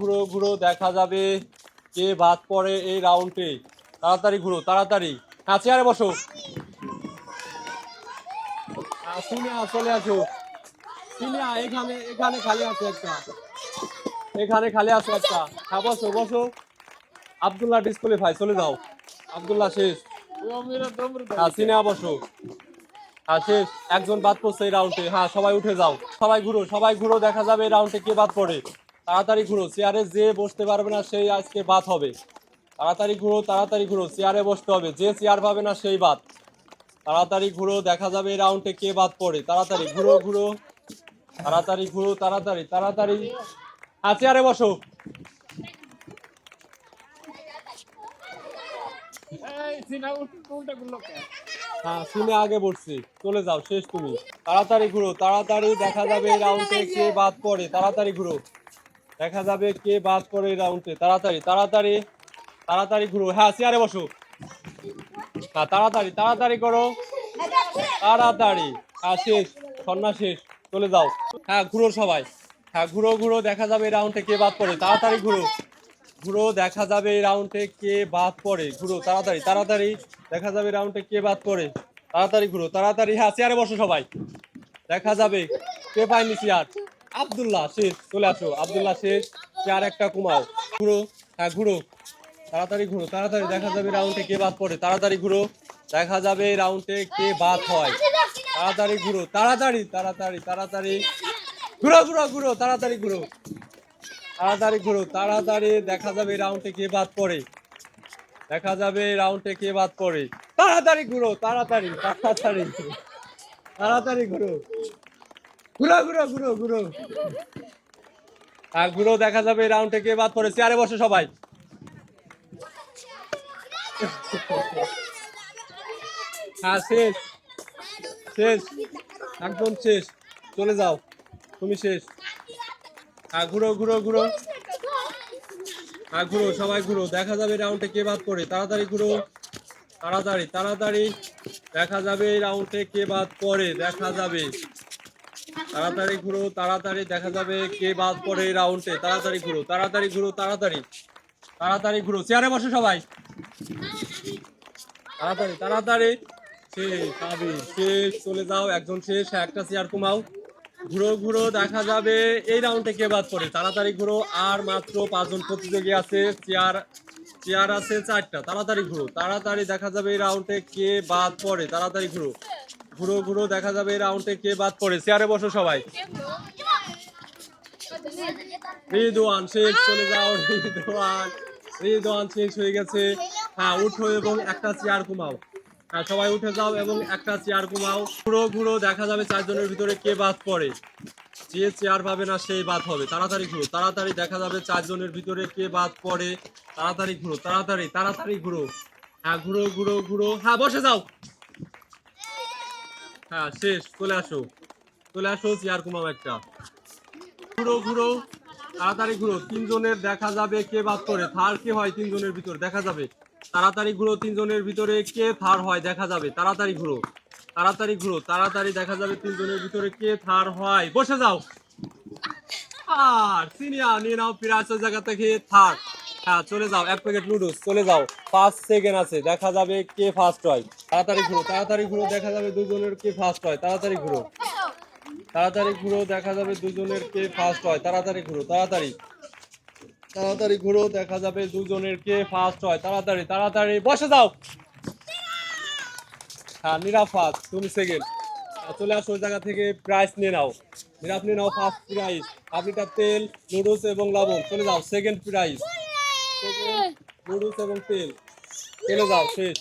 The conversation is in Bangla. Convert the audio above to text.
ঘুরো ঘুরো, দেখা যাবে কে বাদ পড়ে এই রাউন্ডে তাড়াতাড়ি ঘুরো, তাড়াতাড়ি। হ্যাঁ চেয়ারে বসো। চলে সিনিয়া এখানে এখানে খালি আছে একটা। এখানে খালি আছে একটা। হ্যাঁ বসো বসো। আবদুল্লাহ চলে যাও। আবদুল্লাহ শেষ। হ্যাঁ সিনিয়া বসো। হ্যাঁ শেষ। একজন বাদ পড়ছে এই রাউন্ডে হ্যাঁ সবাই উঠে যাও। সবাই ঘুরো সবাই ঘুরো, দেখা যাবে এই রাউন্ডে কে বাদ পড়ে। তাড়াতাড়ি ঘুরো চেয়ারে যে বসতে পারবে না সেই আজকে বাদ হবে। তাড়াতাড়ি ঘুরো তাড়াতাড়ি ঘুরো চেয়ারে বসতে হবে যে চেয়ার পাবে না সেই বাদ তাড়াতাড়ি ঘুরো দেখা যাবে এই রাউন্ডে কে বাদ পড়ে। তাড়াতাড়ি ঘুরো ঘুরো। তাড়াতাড়ি ঘুরো তাড়াতাড়ি তাড়াতাড়ি। হ্যাঁ চেয়ারে বসো। হ্যাঁ শুনে আগে বসছি। চলে যাও শেষ তুমি। তাড়াতাড়ি ঘুরো তাড়াতাড়ি দেখা যাবে এই রাউন্ডে কে বাদ পড়ে। তাড়াতাড়ি ঘুরো। দেখা যাবে কে বাদ এই রাউন্ডে তাড়াতাড়ি তাড়াতাড়ি তাড়াতাড়ি ঘুরো। হ্যাঁ চেয়ারে বসো। হ্যাঁ তাড়াতাড়ি তাড়াতাড়ি করো। তাড়াতাড়ি। হ্যাঁ শেষ, সন্না শেষ, চলে যাও। হ্যাঁ ঘুরো সবাই। হ্যাঁ ঘুরো ঘুরো, দেখা যাবে এই রাউন্ডে কে বাদ পড়ে। তাড়াতাড়ি ঘুরো। ঘুরো, দেখা যাবে এই রাউন্ডে কে বাদ পড়ে। ঘুরো, তাড়াতাড়ি তাড়াতাড়ি, দেখা যাবে রাউন্ডে কে বাদ পড়ে। তাড়াতাড়ি ঘুরো, তাড়াতাড়ি। হ্যাঁ চেয়ারে বসো সবাই। দেখা যাবে। কে পায়নি চেয়ার? আব্দুল্লাহ শেষ চলে আসো। আব্দুল্লাহ শেষ চেয়ার একটা কুমাও ঘুরো হ্যাঁ ঘুরো। তাড়াতাড়ি ঘুরো, তাড়াতাড়ি দেখা যাবে রাউন্ডে কে বাদ পড়ে। তাড়াতাড়ি ঘুরো, দেখা যাবে রাউন্ডে কে বাদ হয়। তাড়াতাড়ি ঘুরো, তাড়াতাড়ি তাড়াতাড়ি তাড়াতাড়ি। ঘুরো ঘুরো ঘুরো, তাড়াতাড়ি ঘুরো। তাড়াতাড়ি ঘুরো, তাড়াতাড়ি দেখা যাবে রাউন্ডে কে বাদ পড়ে। দেখা যাবে রাউন্ডে কে বাদ পড়ে। তাড়াতাড়ি ঘুরো, তাড়াতাড়ি তাড়াতাড়ি তাড়াতাড়ি ঘুরো। ঘুরো ঘুরো ঘুরো ঘুরো। আর ঘুরো, দেখা যাবে রাউন্ডে কে বাদ পড়ে চেয়ারে বসে সবাই। হ্যাঁ শেষ। শেষ। একদম শেষ। চলে যাও। তুমি শেষ। হ্যাঁ ঘুরো ঘুরো ঘুরো। হ্যাঁ ঘুরো, সবাই ঘুরো। দেখা যাবে রাউন্ডে কে বাদ পড়ে। তাড়াতাড়ি ঘুরো। তাড়াতাড়ি তাড়াতাড়ি। দেখা যাবে এই রাউন্ডে কে বাদ পড়ে। দেখা যাবে। তাড়াতাড়ি ঘুরো, তাড়াতাড়ি দেখা যাবে কে বাদ পড়ে রাউন্ডে তাড়াতাড়ি ঘুরো তাড়াতাড়ি ঘুরো, তাড়াতাড়ি। তাড়াতাড়ি ঘুরো চেয়ারে বসো সবাই। তাড়াতাড়ি তাড়াতাড়ি। শেষ, আবি, শেষ, চলে যাও, একজন শেষ, একটা চেয়ার কমাও। ঘুরো ঘুরো, দেখা যাবে এই রাউন্ডে কে বাদ পড়ে। তাড়াতাড়ি ঘুরো, আর মাত্র পাঁচজন প্রতিযোগী আছে চেয়ার চেয়ার আছে চারটা। তাড়াতাড়ি ঘুরো, তাড়াতাড়ি দেখা যাবে এই রাউন্ডে কে বাদ পড়ে। তাড়াতাড়ি ঘুরো। ঘুরো ঘুরো, দেখা যাবে রাউন্ডে কে বাদ পড়ে। চেয়ারে বসো সবাই। রিদওয়ান শেষ, চলে যাও রিদওয়ান রিদওয়ান শেষ হয়ে গেছে। হ্যাঁ উঠো এবং একটা চেয়ার কমাও হ্যাঁ সবাই উঠে যাও এবং একটা চেয়ার কমাও ঘুরো ঘুরো, দেখা যাবে চারজনের ভিতরে কে বাদ পড়ে। যে চেয়ার পাবে না, সেই বাদ হবে। তাড়াতাড়ি ঘুরো, তাড়াতাড়ি দেখা যাবে চারজনের ভিতরে কে বাদ পড়ে। তাড়াতাড়ি ঘুরো, তাড়াতাড়ি তাড়াতাড়ি ঘুরো। হ্যাঁ ঘুরো ঘুরো ঘুরো। হ্যাঁ বসে যাও। হ্যাঁ শেষ, চলে আসো। চলে আসো, চেয়ার কমাও একটা। ঘুরো ঘুরো, তাড়াতাড়ি ঘুরো। তিনজনের দেখা যাবে কে বাদ করে থার কে হয় তিনজনের ভিতর, দেখা যাবে। তাড়াতাড়ি ঘুরো, তিনজনের ভিতরে কে থার হয়, দেখা যাবে। তাড়াতাড়ি ঘুরো তাড়াতাড়ি ঘুরো, তাড়াতাড়ি দেখা যাবে তিনজনের ভিতরে কে থার হয়। বসে যাও। আর সিনিয়া নিয়ে নাও পিরাচের জায়গা থেকে, থার। হ্যাঁ চলে যাও, এক প্যাকেট নুডলস চলে যাও। পাঁচ সেকেন্ড আছে, দেখা যাবে কে ফার্স্ট হয়। তাড়াতাড়ি ঘুরো তাড়াতাড়ি ঘুরো, দেখা যাবে দুজনের কে ফার্স্ট হয়। তাড়াতাড়ি ঘুরো। তাড়াতাড়ি ঘুরো, দেখা যাবে দুজনের কে ফার্স্ট হয়। তাড়াতাড়ি ঘুরো, তাড়াতাড়ি। তাড়াতাড়ি ঘুরো, দেখা যাবে দুজনের কে ফার্স্ট হয়। তাড়াতাড়ি তাড়াতাড়ি, বসে যাও। হ্যাঁ নিরাফাত তুমি সেকেন্ড চলে আসো জায়গা থেকে প্রাইস নিয়ে নাও। নিরাপ নিয়ে নাও ফার্স্ট প্রাইজ আপনিটা তেল নুডলস এবং লবণ। চলে যাও সেকেন্ড প্রাইজ নুডলস এবং তেল। চলে যাও শেষ।